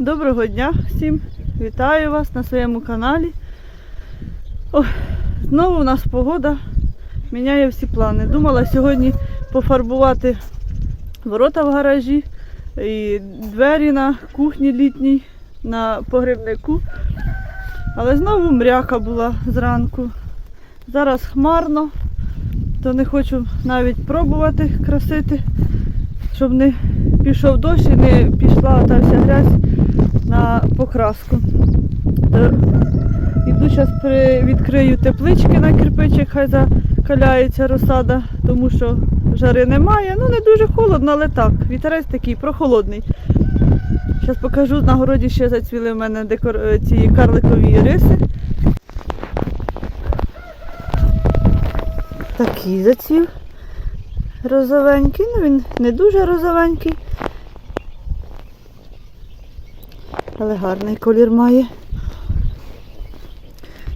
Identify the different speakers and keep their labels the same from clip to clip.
Speaker 1: Доброго дня всім! Вітаю вас на своєму каналі. Ох, знову у нас погода міняє всі плани. Думала сьогодні пофарбувати ворота в гаражі і двері на кухні літній, на погребнику. Але знову мряка була зранку. Зараз хмарно, то не хочу навіть пробувати красити, щоб не пішов дощ і не пішла та вся грязь на покраску. То Іду зараз відкрию теплички на кирпичик, хай закаляється розсада, тому що жари немає. Ну не дуже холодно, але так. Вітерець такий прохолодний. Зараз покажу, на городі ще зацвіли в мене декор... е, ці карликові риси. Такий зацвів. Розовенький, ну він не дуже розовенький. Але гарний колір має.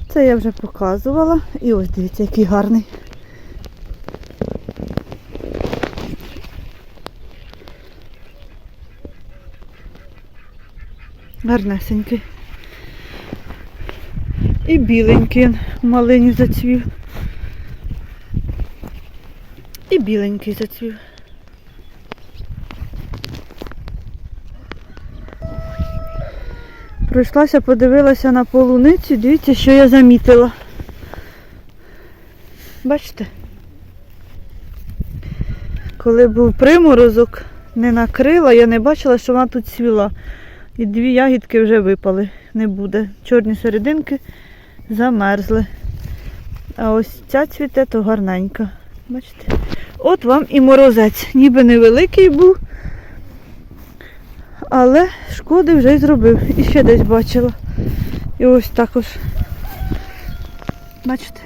Speaker 1: Це я вже показувала. І ось дивіться, який гарний. Гарнесенький. І біленький він зацвів. І біленький зацвів. Пройшлася, подивилася на полуницю, дивіться, що я замітила. Бачите? Коли був приморозок, не накрила, я не бачила, що вона тут цвіла. І дві ягідки вже випали, не буде. Чорні серединки замерзли. А ось ця цвіте, то гарненька. Бачите? От вам і морозець. Ніби невеликий був, але шкоди вже й зробив. І ще десь бачила. І ось також. Бачите?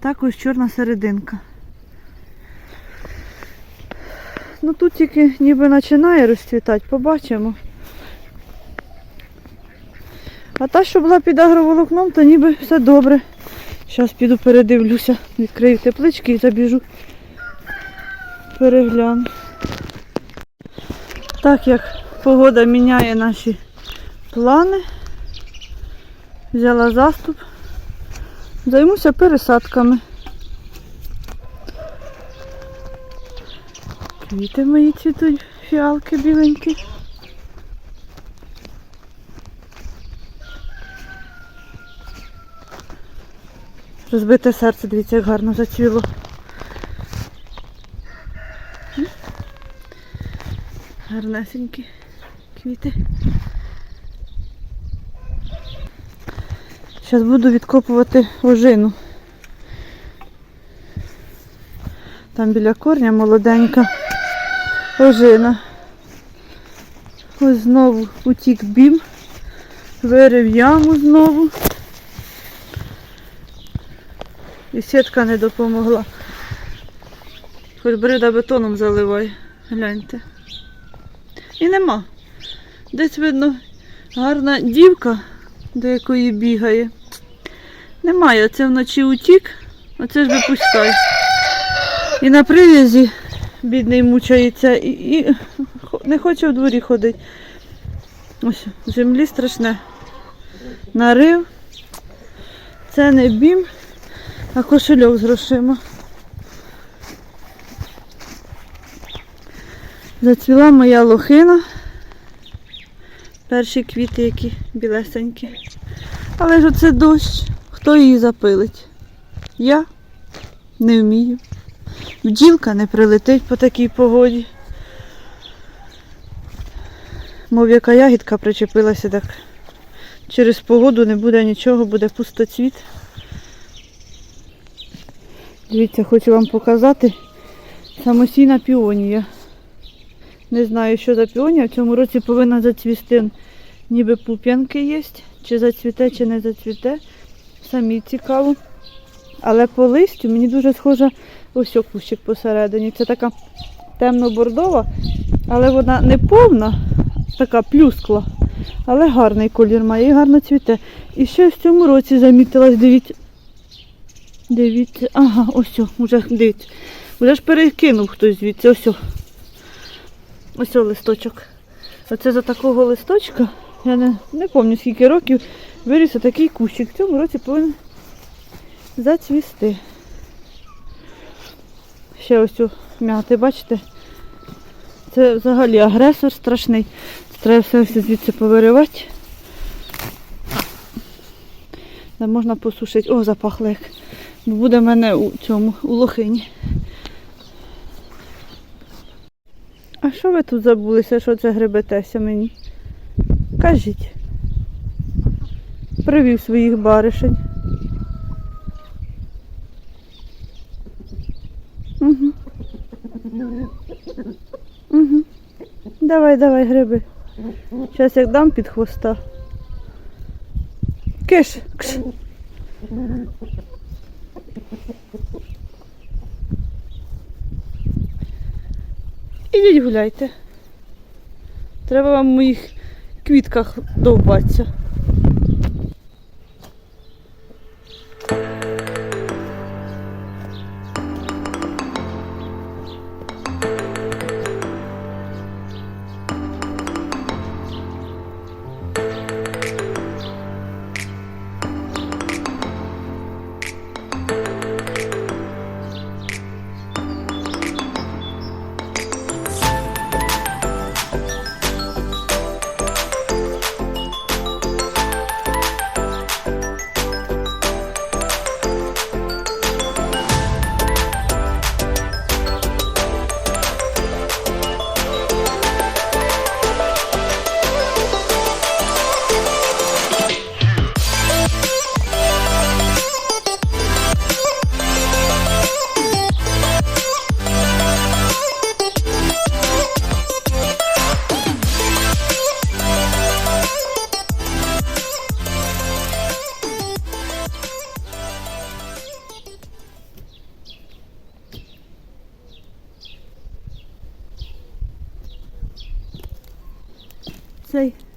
Speaker 1: Також чорна серединка. Ну тут тільки ніби починає розцвітати, побачимо. А та, що була під агроволокном, то ніби все добре. Зараз піду передивлюся, відкрию теплички і забіжу. Перегляну. Так як погода міняє наші плани, взяла заступ, займуся пересадками. Квіти мої цвітуть, фіалки біленькі. Розбите серце, дивіться, як гарно зацвіло. Гарнесенькі квіти. Зараз буду відкопувати ожину. Там біля корня молоденька ожина. Ось знову утік бім, вирив яму знову. І сітка не допомогла. Хоч брида бетоном заливай. Гляньте. І нема. Десь видно гарна дівка, до якої бігає. Немає, це вночі утік, оце ж випускай. І на прив'язі бідний мучається і, і не хоче в дворі ходити. Ось, землі страшне. Нарив. Це не бім, а кошельок з грошима. Зацвіла моя лохина. Перші квіти, які білесенькі. Але ж оце дощ. Хто її запилить? Я не вмію. Бджілка не прилетить по такій погоді. Мов яка ягідка причепилася, так через погоду не буде нічого, буде пустоцвіт. Дивіться, хочу вам показати самосійна піонія. Не знаю, що за піонія. В цьому році повинна зацвісти. Ніби пуп'янки є. Чи зацвіте, чи не зацвіте. Самі цікаво. Але по листю мені дуже схожа ось о кущик посередині. Це така темно-бордова, але вона не повна, така плюскла. Але гарний колір має і гарно цвіте. І ще в цьому році замітилась, дивіться. Дивіться, ага, ось, о, уже дивіться. Вже ж перекинув хтось звідси, ось. Ось листочок. Оце за такого листочка, я не, не пам'ятаю скільки років, виріс такий кущик. В цьому році повинен зацвісти. Ще ось цю м'яти, бачите? Це взагалі агресор страшний. Треба все, все звідси повиривати. Можна посушити. О, запахло як. Буде в мене у цьому, у лохині. А що ви тут забулися, що це гребетеся мені? Кажіть. Привів своїх баришень. Угу. Угу. Давай, давай, гриби. Зараз як дам під хвоста. Киш. Кш. Ідіть гуляйте. Треба вам в моїх квітках довбатися.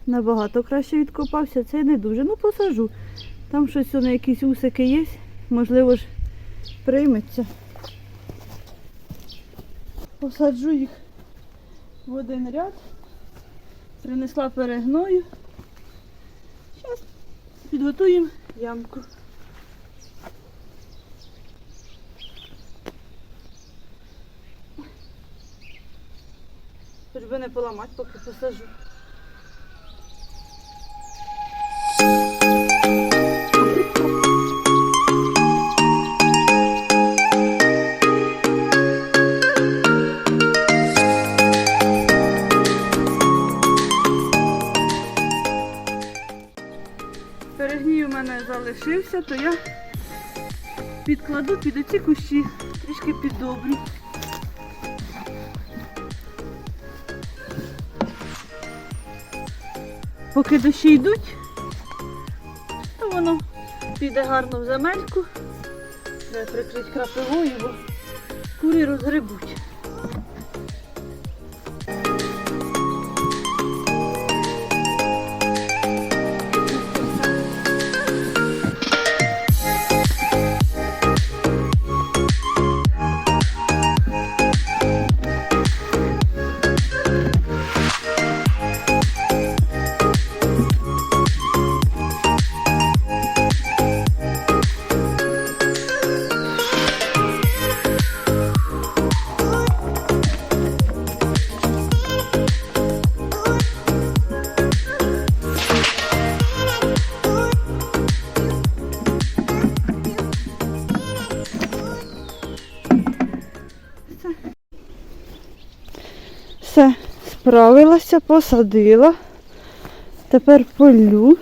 Speaker 1: Набагато краще відкопався, цей не дуже. Ну посажу. Там щось на якісь усики є, можливо ж прийметься. Посаджу їх в один ряд. Принесла перегною. Зараз підготуємо ямку. Хоч би не поламати, поки посажу. Мене залишився, то я підкладу під оці кущі, трішки піддобрю. Поки дощі йдуть, то воно піде гарно в земельку. Треба прикрити крапивою, бо курі розгребуть. Справилася, посадила. Тепер полю.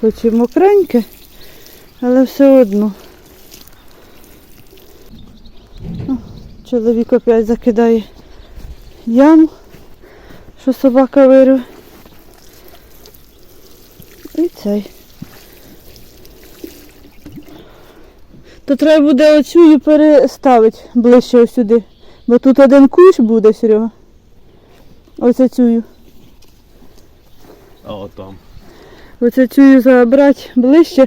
Speaker 1: Хоч і мокреньке, але все одно. Чоловік опять закидає яму, що собака вирве. І цей. То треба буде оцю і переставити ближче ось сюди. Бо тут один кущ буде, Серега. Оце цю.
Speaker 2: А от там.
Speaker 1: Оце цю забрати ближче.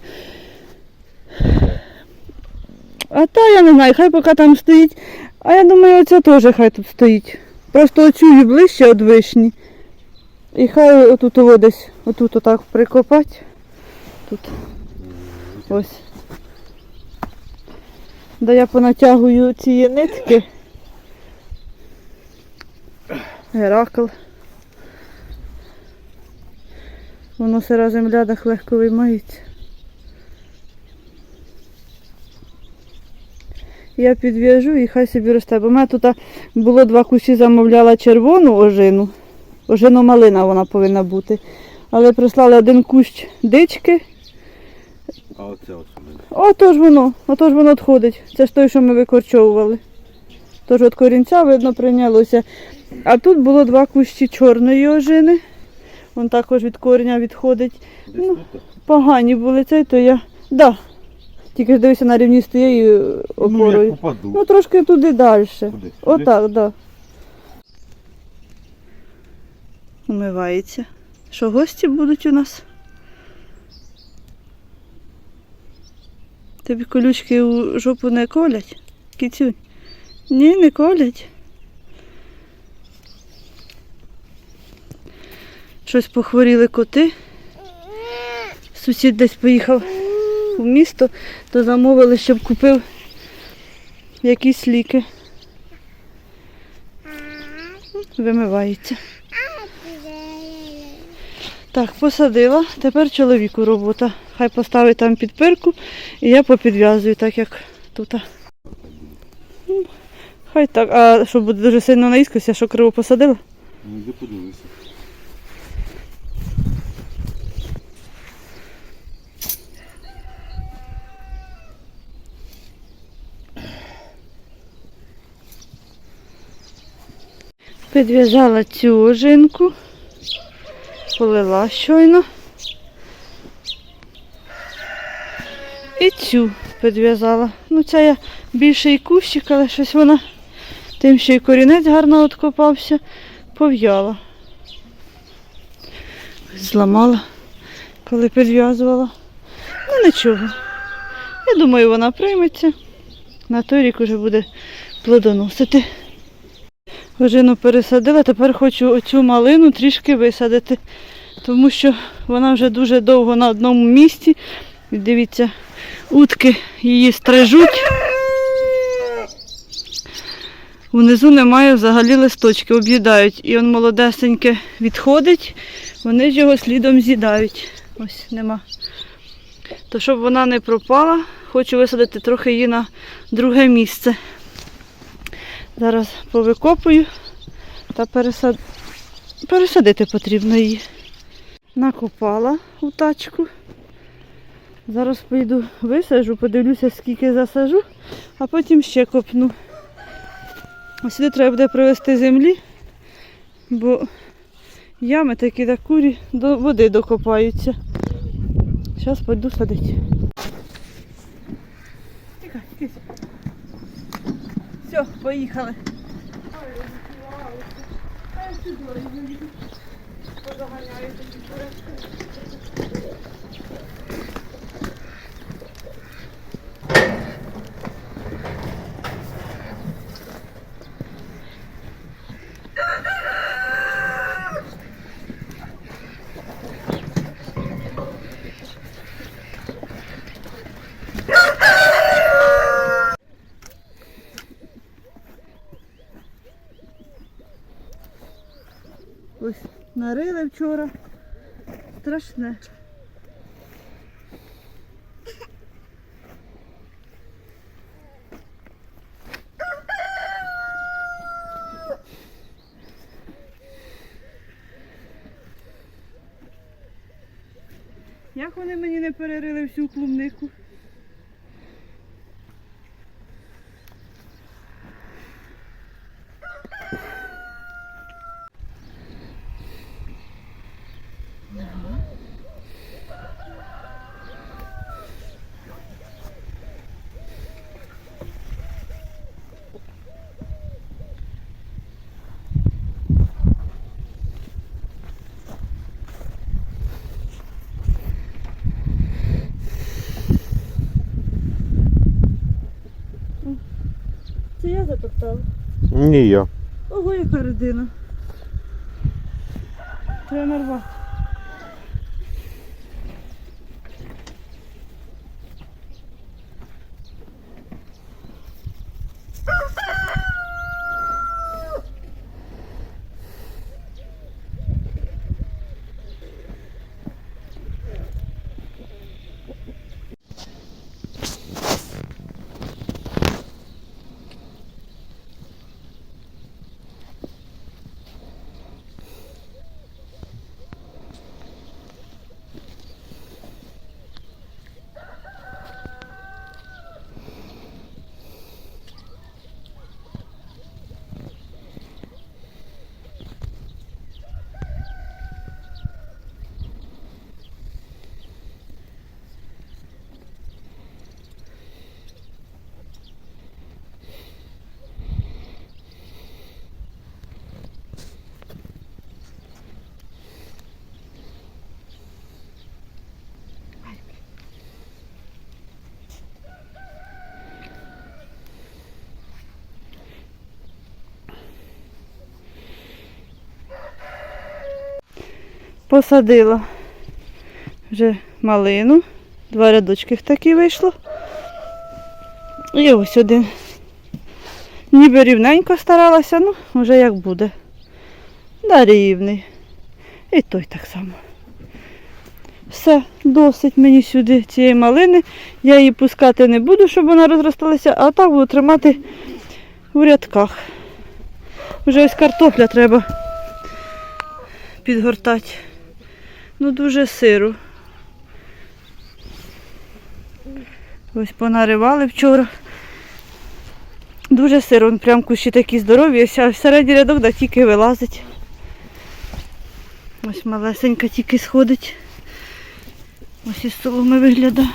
Speaker 1: А та я не знаю, хай поки там стоїть. А я думаю, оце теж хай тут стоїть. Просто оцю ближче від вишні. І хай отут ово десь, отут отак прикопати. Тут. Ось. Да я понатягую ці нитки. Геракл. Воно сира земля так легко виймається. Я підв'яжу і хай собі росте. Бо в мене тут було два кущі, замовляла червону ожину. Ожину малина вона повинна бути. Але прислали один кущ дички.
Speaker 2: А оце от що мене.
Speaker 1: Ото ж воно, ото ж воно відходить. Це ж той, що ми викорчовували. Тож від корінця, видно, прийнялося. А тут було два кущі чорної ожини. Вон також від коріння відходить. Ну. Погані були цей, то я. Да. Тільки ж дивися на рівні з тією
Speaker 2: Ну,
Speaker 1: опорою.
Speaker 2: попаду.
Speaker 1: Ну, трошки туди далі.
Speaker 2: Куди?
Speaker 1: Отак, так. Да. Умивається. Що гості будуть у нас? Тобі колючки у жопу не колять? Кицюнь? Ні, не колять. Щось похворіли коти. Сусід десь поїхав у місто, то замовили, щоб купив якісь ліки. Вимивається. Так, посадила. Тепер чоловіку робота. Хай поставить там підпирку і я попідв'язую, так як тут. Ну, Хай так. А що буде дуже сильно наїскався, що криво посадила?
Speaker 2: Ну, йди подивися.
Speaker 1: Підв'язала цю ожинку, полила щойно. І цю підв'язала. Ну, ця я більший кущик, але щось вона тим, що і корінець гарно откопався, пов'яла. Зламала, коли підв'язувала. Ну нічого. Я думаю, вона прийметься. На той рік вже буде плодоносити. Ожину пересадила, тепер хочу оцю малину трішки висадити, тому що вона вже дуже довго на одному місці. Дивіться, утки її стрижуть. Внизу немає взагалі листочки, об'їдають. І он молодесеньке відходить, вони ж його слідом з'їдають. Ось нема. То щоб вона не пропала, хочу висадити трохи її на друге місце. Зараз повикопую та пересад... пересадити потрібно її. Накопала у тачку. Зараз поїду висажу, подивлюся, скільки засажу, а потім ще копну. А сюди треба буде привезти землі, бо ями такі та курі до води докопаються. Зараз пойду садити. Все, поїхали. Ось нарили вчора. Страшне. Як вони мені не перерили всю клубнику? Це затоптала.
Speaker 2: Ні, я.
Speaker 1: Ого, яка родина. Треба нарвати. Посадила вже малину. Два рядочки такі вийшло. І ось один. Ніби рівненько старалася, ну, вже як буде. Да, рівний. І той так само. Все, досить мені сюди цієї малини. Я її пускати не буду, щоб вона розросталася, а так буду тримати в рядках. Вже ось картопля треба підгортати. Ну дуже сиру. Ось понаривали вчора. Дуже сиро, Вон прям кущі такі здорові, а в середній рядок да, тільки вилазить. Ось малесенька тільки сходить. Ось із соломи виглядає.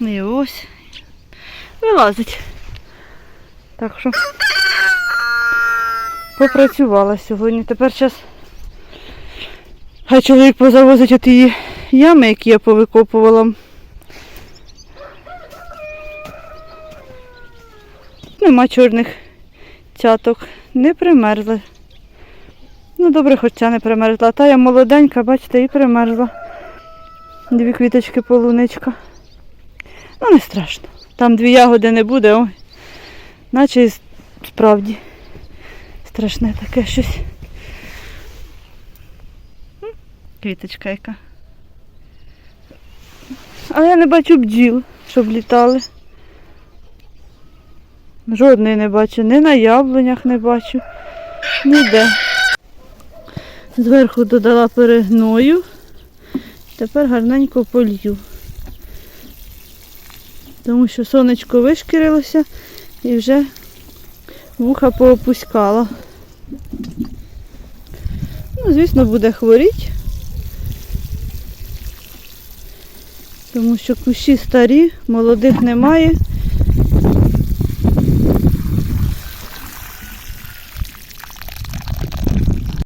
Speaker 1: І ось. Вилазить. Так що попрацювала сьогодні. Тепер зараз Хай чоловік позавозить от її ями, які я повикопувала. Нема чорних цяток, не примерзли. Ну добре, хоч ця не примерзла. А та я молоденька, бачите, і примерзла. Дві квіточки полуничка. Ну не страшно. Там дві ягоди не буде, ой. Наче справді страшне таке щось. Квіточка яка. А я не бачу бджіл, щоб літали. Жодної не бачу, ні на яблунях не бачу, ніде. Зверху додала перегною. Тепер гарненько полью. Тому що сонечко вишкірилося і вже вуха поопускала. Ну, звісно, буде хворіти. Тому що кущі старі, молодих немає.